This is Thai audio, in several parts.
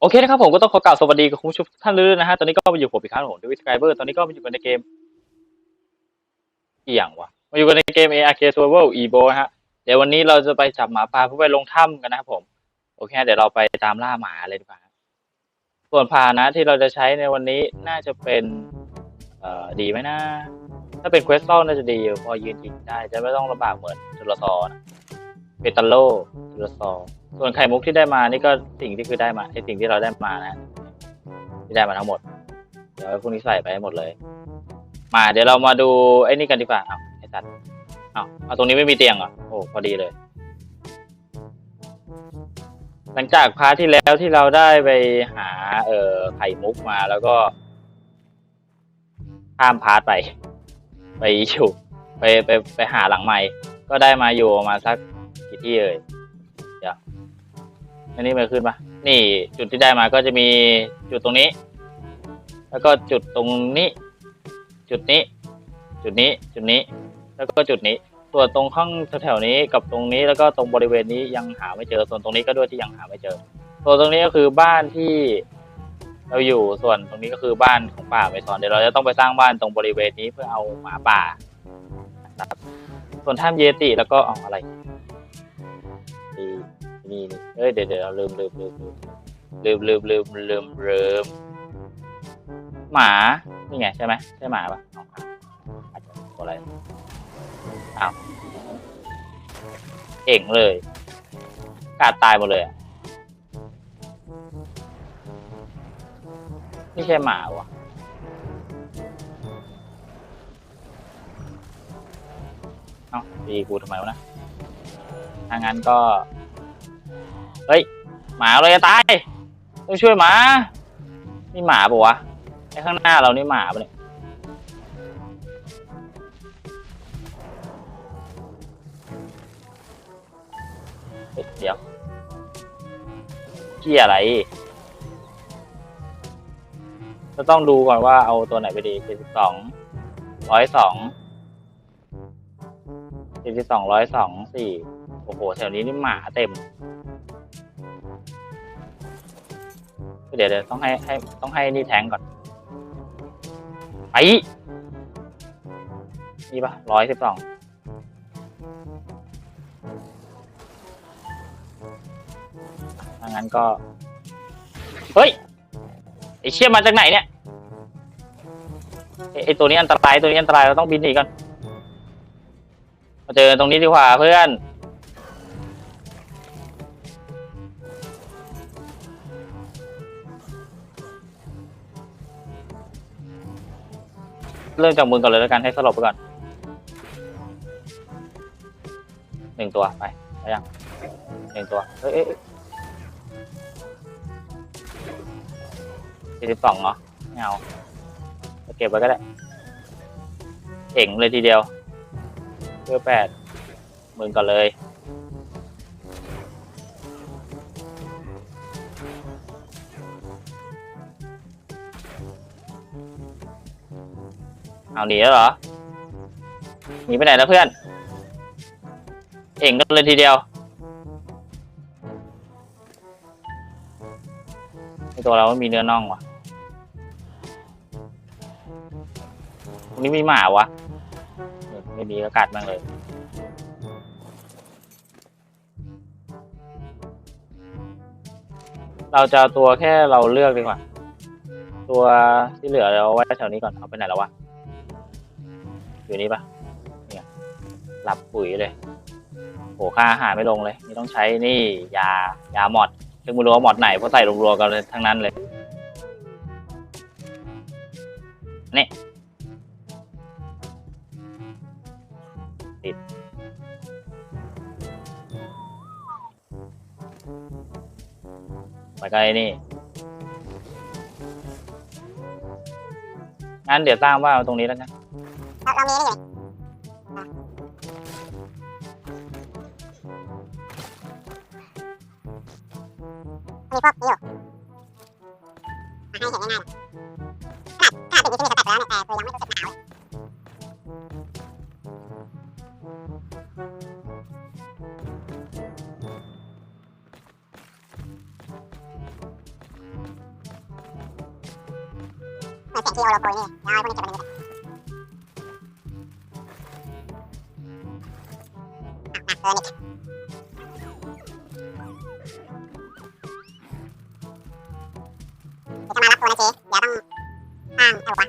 โอเคนะครับผมก็ต้องขอกล่าวสวัสดีกับคุณผู้ชมทุกท่านเลยนะฮะ ตอนนี้ก็มาอยู่ผมอีกครั้งผมด้วยสกายเบอร์ตอนนี้ก็มาอยู่กันในเกมอีหยังวะ มาอยู่กันในเกม ARK Survival Evo ฮะ เดี๋ยววันนี้เราจะไปจับหมาป่าเพื่อไปลงถ้ำกันนะครับผม โอเค เดี๋ยวเราไปตามล่าหมาเลยดีกว่าส่วนพานะที่เราจะใช้ในวันนี้น่าจะเป็น เอ่อ ดีไหมนะ ถ้าเป็นเควสตัลน่าจะดี พอยืนยิงได้จะไม่ต้องลำบากเหมือนจุลซอนะ เปตาโลจุลซอส่วนไข่มุกที่ได้มานี่ก็สิ่งที่คือได้มาไอสิ่งที่เราได้มานะที่ได้มาทั้งหมด เดี๋ยวพวกนี้ใส่ไปให้หมดเลย มาเดี๋ยวเรามาดูไอ้นี่กันดีกว่าอ้าวไอ้สัตว์อ้าวเอาตรงนี้ไม่มีเตียงเหรอโอ้พอดีเลย หลังจากพาร์ทที่แล้วที่เราได้ไปหา เอ่อไข่มุกมาแล้วก็ ข้ามพาร์ทไป ไปอยู่ไปไปไปหาหลังใหม่ ก็ได้มาอยู่ประมาณสัก กี่ที่เอ่ยเดี๋ยวอันนี้มันขึ้นปะนี่จุดที่ได้มาก็จะมีจุดตรงนี้ แล้วก็จุดตรงนี้ จุดนี้ จุดนี้ จุดนี้ แล้วก็จุดนี้ ส่วนตรงข้างแถวๆนี้กับตรงนี้แล้วก็ตรงบริเวณนี้ยังหาไม่เจอ ส่วนตรงนี้ก็ด้วยที่ยังหาไม่เจอ ส่วนตรงนี้ก็คือบ้านที่เราอยู่ ส่วนตรงนี้ก็คือบ้านของป่าไม่สอนเดี๋ยวเราจะต้องไปสร้างบ้านตรงบริเวณนี้เพื่อเอาหมาป่าครับส่วนถ้ำเยติแล้วก็เอาอะไร นี่นี่เอ้ยเดี๋ยวเดี๋ยวเราลืมลืมลืมลืมลืมลืมลืมลืมลืมหมา นี่ไงใช่ไหมใช่หมาปะอาอาจจะตัวอะไรอ้าวเก่งเลยกาดตายหมดเลยอะไม่ใช่หมาวะเอ้าตีกูทำไมวะนะ ถ้างั้นก็ เฮ้ย หมาเลยจะตาย ต้องช่วยหมา นี่หมาปะวะ ไอ้ข้างหน้าเรานี่หมาปะเนี่ยเฮ้ยเดี๋ยวเกี่ยอะไร จะต้องดูก่อนว่าเอาตัวไหนไปดีเจ็ดสิบสอง ร้อยสองเจ็ดสิบสองร้อยสองสี่ โอ้โห แถวนี้นี่หมาเต็ม เดี๋ยวเดี๋ยวต้องให้ให้ต้องให้นี่แทงก่อนไปนี่ปะร้อยสิบสองถ้างั้นก็ เฮ้ย ไอเชี่ยมาจากไหนเนี่ยไอไอตัวนี้อันตรายตัวนี้อันตรายเราต้องบินหนีก่อน มาเจอตรงนี้ดีกว่าเพื่อน เริ่มจากมึงก่อนเลยแล้วกันให้สลบไปก่อนหนึ่งตัวไปไปยังหนึ่งตัวเอ้ยเอ้ยสี่สิบสองเหรอไม่เอาเก็บไว้ก็ได้เก่งเลยทีเดียวเพื่อแปดมึงก่อนเลย เอาหนีแล้วเหรอหนีไปไหนแล้วเพื่อนเก่งกันเลยทีเดียวตัวเราไม่มีเนื้อน่องวะตรงนี้มีหมาวะ ไม่มีก็กัดมันเลยเราจะตัวแค่เราเลือกดีกว่า ตัวที่เหลือเราเอาไว้แถวนี้ก่อนเอาไปไหนแล้ววะ อยู่นี่ปะเนี่ยหลับปุ๋ยเลยโหค่าอาหารไม่ลงเลย นี่ต้องใช้นี่ยายาหมอดซึ่งไม่รู้ว่าหมอดไหนเพราะใส่รวมๆกันเลยทั้งนั้นเลยนี่ติดไปไกลนี่งั้นเดี๋ยวสร้างบ้าวตรงนี้แล้วกัน เรามีอยู่มีพวกนี้อยู่ให้เห็นง่ายๆขนาดขนาดเป็นยู่ที่มีสเต็ปแล้วเนี่ยแต่กูยังไม่รู้สึกหนาวเปิดเสียงทีโอโลโกนี่ ข้า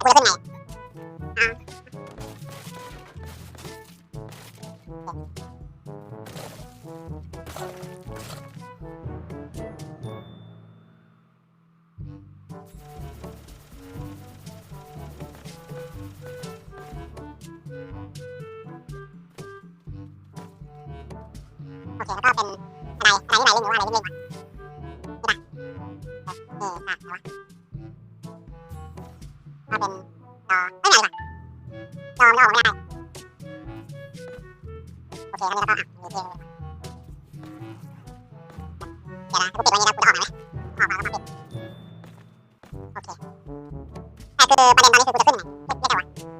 กูจะขึ้นไงอ่าโอเคแล้วก็เป็นอะไรอะไรที่ไหน เอาเล่นวะนี่ปะเอออะอะไรวะก็เป็นจอไม่ไหนวะจอมันก็ออกไม่ได้โอเคแล้วนี่แล้วก็อะมีเพลงเดี๋ยวนะกูปิดไว้นี่แล้วกูจะออกมาไหมออกมาแล้วปิดโอเคแต่คือประเด็นตอนนี้คือกูจะขึ้นไหนไม่ไม่ได้วะโ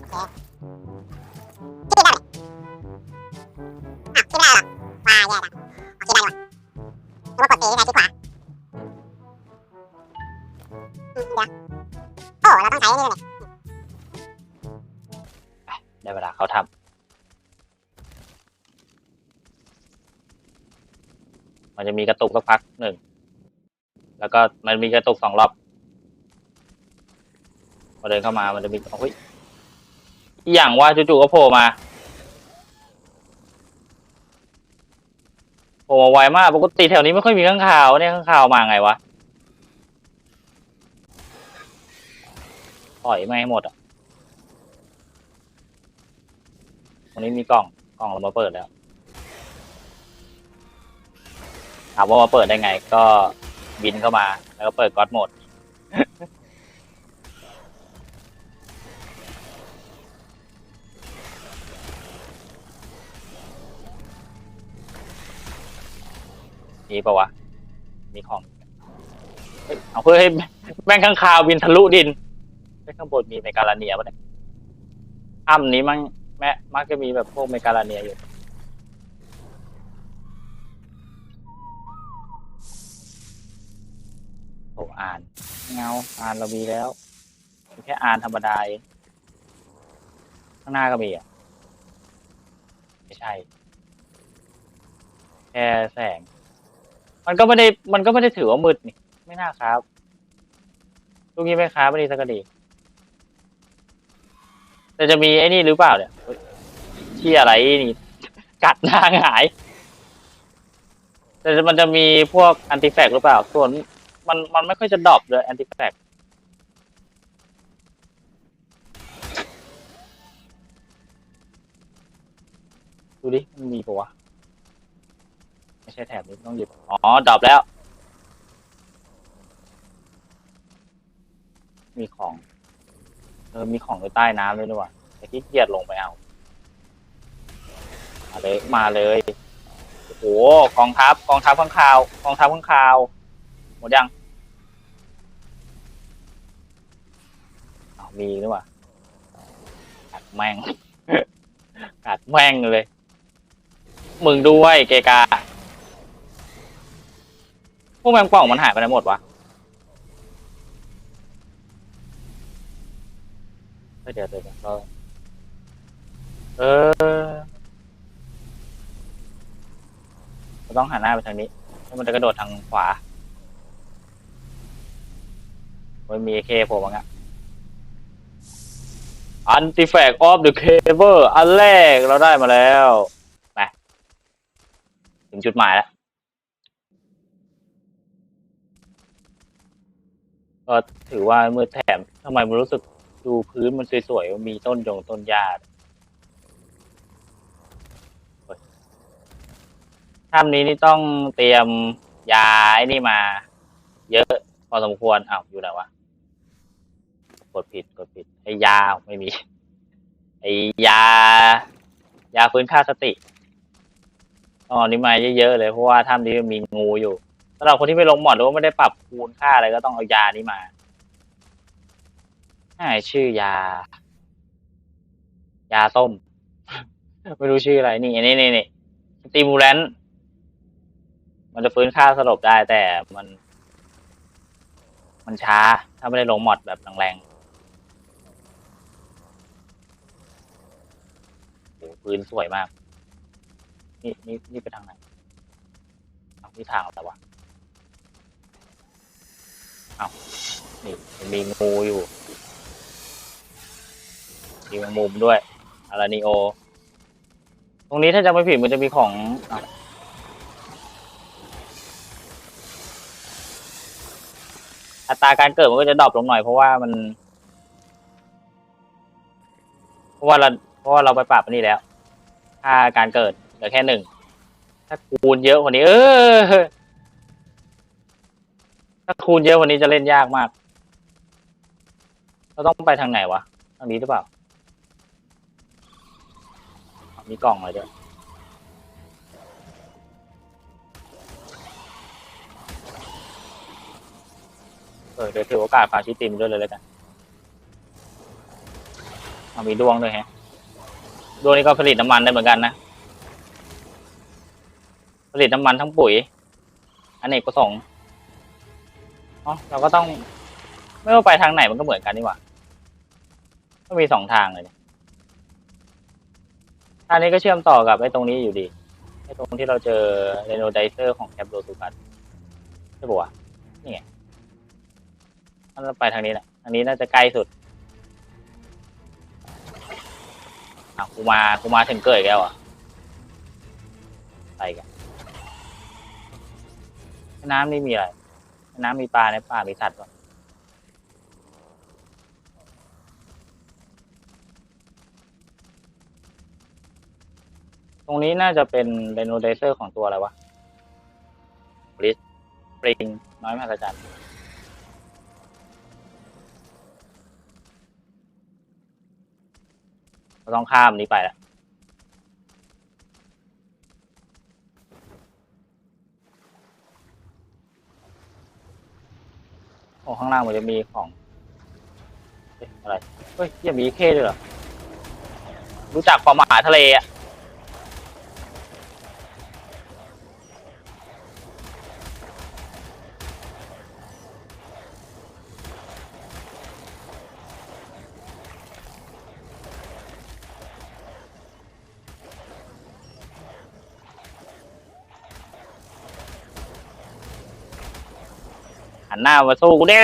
อเคที่ปิดได้ไหมอะที่ได้หรอว้าแย่ละ หรือว่ากดตีที่ซ้ายที่ขวาอืมเดี๋ยวโอ้เราต้องใช้นี่เลยได้เวลาเขาทำมันจะมีกระตุกสักพักหนึ่ง แล้วก็มันมีกระตุกสองรอบพอเดินเข้ามามันจะมีโอ้ยอย่างว่าจู่ๆก็โผล่มา ผล่มาไวมากปกติแถวนี้ไม่ค่อยมีข้างข่าวเนี่ยข้างข่าวมาไงวะปล่อยไม่ให้หมดอะตรงนี้มีกล่องกล่องเรามาเปิดแล้วถามว่ามาเปิดได้ไง ก็บินเข้ามา แล้วก็เปิดก๊อตหมด มีปะวะ มีของเฮ้ยเอาเพื่อให้แม่งข้างคาวบินทะลุดินไอ้ข้างบนมีเมกาลาเนียปะเนี่ยถ้ำนี้มันแม่มักจะมีแบบพวกเมกาลาเนียอยู่ โอ้อ่าน เงาอ่านเรามีแล้วมีแค่อ่านธรรมดาเองข้างหน้าก็มีอะ ไม่ใช่ แค่แสง มันก็ไม่ได้ มันก็ไม่ได้ถือว่ามืดนี่ ไม่น่าครับ ลูกนี้ไม่ครับไม่ดีสักกะดี แต่จะมีไอ้นี่หรือเปล่าเนี่ยที่อะไรนี่ กัดหน้าหงาย แต่มันจะมีพวกอันติแฟกหรือเปล่า ส่วนมันมันไม่ค่อยจะดรอปเลยอันติแฟกดูดิ มันมีปะวะ ไม่ใช่แถบนี้ต้องหยิบ อ๋อดรอปแล้ว มีของ เออ มีของอยู่ใต้น้ำด้วยด้วยว่ะแต่เกียจลงไปเอา มาเลยมาเลย โอ้โห กองทัพ กองทัพข้างคาว กองทัพข้างคาว หมดยังอ้าวมีด้วยว่ะกัดแม่ง กัดแม่งเลย มึงด้วยเกกา พวกแมงป่องมันหายไปไหนหมดวะเดี๋ยวเดี๋ยวเราเออเราต้องหันหน้าไปทางนี้แล้วมันจะกระโดดทางขวามันมีเคโผล่มาอะ Artifact of the Cable อันแรกเราได้มาแล้ว ไป ถึงจุดหมายแล้ว ก็ถือว่ามือแถมทำไมมันรู้สึกดูพื้นมันสวยๆมีต้นยงต้นหญ้าถ้ำนี้นี่ต้องเตรียมยาไอ้นี่มา เยอะพอสมควรอ้าวอยู่ไหนวะกดผิดกดผิดไอ้ยาไม่มี ไอ้ยา ยาฟื้นค่าสติอ๋อนี่มาเยอะๆเลยเพราะว่าถ้ำนี้มีงูอยู่ สำหรับคนที่ไม่ลงหมอดหรือว่าไม่ได้ปรับคูณค่าอะไรก็ต้องเอายานี้มาอ่ชื่อยา ยาส้ม ไม่รู้ชื่ออะไร นี่อันนี้นี่นี่ติมูแลนมันจะฟื้นค่าสลบได้แต่มัน มันช้า ถ้าไม่ได้ลงหมอดแบบแรงๆโหฟื้นสวยมาก นี่นี่นี่ไปทางไหนเอานี่ทางอะไรวะ เอานี่มันมีงูอยู่มีแมงมุมด้วยอารานิโอ ตรงนี้ถ้าจะไม่ผิดมันจะมีของอัตราการเกิดมันก็จะดรอปลงหน่อยเพราะว่ามัน เพราะว่าเราเพราะว่าเราไปปรับอันนี้แล้วค่าการเกิดเหลือแค่หนึ่ง ถ้าคูณเยอะกว่านี้ เออ คูณเยอะว่านี้จะเล่นยากมาก เราต้องไปทางไหนวะ ทางนี้หรือเปล่า มีกล่องอะไรด้วยเออเดี๋ยวถือโอกาสฝากชิติมด้วยเลยแล้วกันเอามีดวงด้วยฮะ ดวงนี้ก็ผลิตน้ำมันได้เหมือนกันนะ ผลิตน้ำมันทั้งปุ๋ย อันเนกประสงค์ อ๋อเราก็ต้อง ไม่ว่าไปทางไหนมันก็เหมือนกันนี่หว่าก็มีสองทางเลยเนี่ยทางนี้ก็เชื่อมต่อกับไอ้ตรงนี้อยู่ดีไอ้ตรงที่เราเจอเรโนไดเซอร์ของแคปโรสุกัสใช่ปะวะนี่ไงมันเราไปทางนี้แหละทางนี้น่าจะใกล้สุดอะกูมากูมาถึงเกิดอีกแล้วอะไปกันน้ำนี่มีอะไร น้ำมีปลาในป่ามีสัตว์วะตรงนี้น่าจะเป็นเรโนไดเซอร์ของตัวอะไรวะบริสปริง น้อยมหัศจรรย์เราต้องข้ามนี้ไปละ โอ้ข้างล่างมันจะมีของอะไร เฮ้ยยังมีเคด้วยเหรอ รู้จักความหมาทะเลอะ หันหน้ามาสู้กูดิ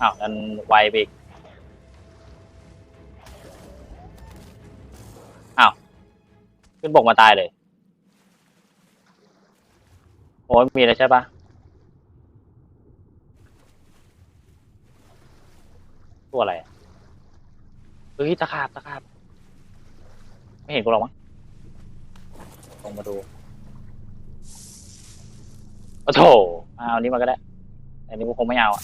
อ้าวนั่นไวไปอีกอ้าว ขึ้นบกมาตายเลย โอ้ยมีแล้วใช่ปะ ตัวอะไรอะ เฮ้ยตะขาบตะขาบไม่เห็นกูหรอกมั้งลงมาดูโอ้โถเอาอันนี้มาก็ได้แต่อันนี้กูคงไม่เอาอะ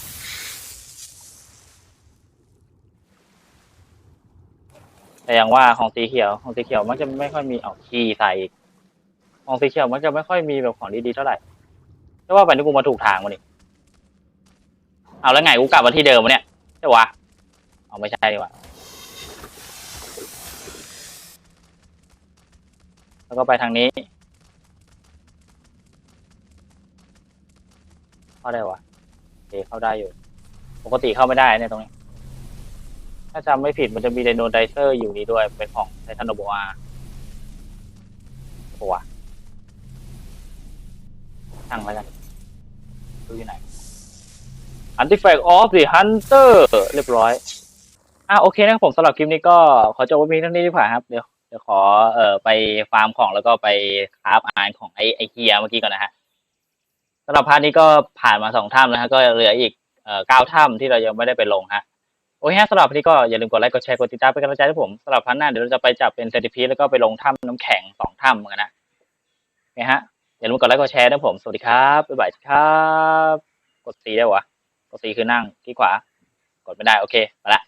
แต่อย่างว่าของสีเขียว ของสีเขียวมันจะไม่ค่อยมีเอาขี้ใส่อีกของสีเขียวมันจะไม่ค่อยมีแบบของดีๆเท่าไหร่แต่ว่าไปนี่กูมาถูกทางวะนี่เอาแล้วไงกูกลับมาที่เดิมวะเนี่ยใช่วะเอาไม่ใช่ดีกว่า แล้วก็ไปทางนี้เข้าได้วะโอเคเข้าได้อยู่ ปกติเข้าไม่ได้เนี่ยตรงนี้ ถ้าจำไม่ผิดมันจะมีไดโนไดเซอร์อยู่นี้ด้วย เป็นของไททันโนโบอาโอ้วะช่างแล้วกันดูอยู่ไหน Artifact of the Hunter เรียบร้อย อะโอเคนะครับผมสำหรับคลิปนี้ก็ขอจบไว้เพียงเท่านี้ดีกว่าครับ เดี๋ยว เดี๋ยวขอเอ่อไปฟาร์มของแล้วก็ไปคราฟอาร์ของไอไอเฮียเมื่อกี้ก่อนนะฮะสำหรับพาร์ทนี้ก็ผ่านมาสองถ้ำแล้วฮะก็เหลืออีกเอ่อเก้าถ้ำที่เรายังไม่ได้ไปลงฮะโอเคฮะสำหรับพาร์ทนี้ก็อย่าลืมกดไลค์กดแชร์กดติดตามเป็นกำลังใจให้ผมสำหรับพาร์ทหน้าเดี๋ยวเราจะไปจับเป็นเซนติพีแล้วก็ไปลงถ้ำน้ำแข็งสองถ้ำเหมือนกันนะโอเคฮะอย่าลืมกดไลค์กดแชร์นะผมสวัสดีครับบ๊ายบายครับ กดซีได้วะกดซีคือนั่งที่ขวากดไม่ได้โอเคไปละ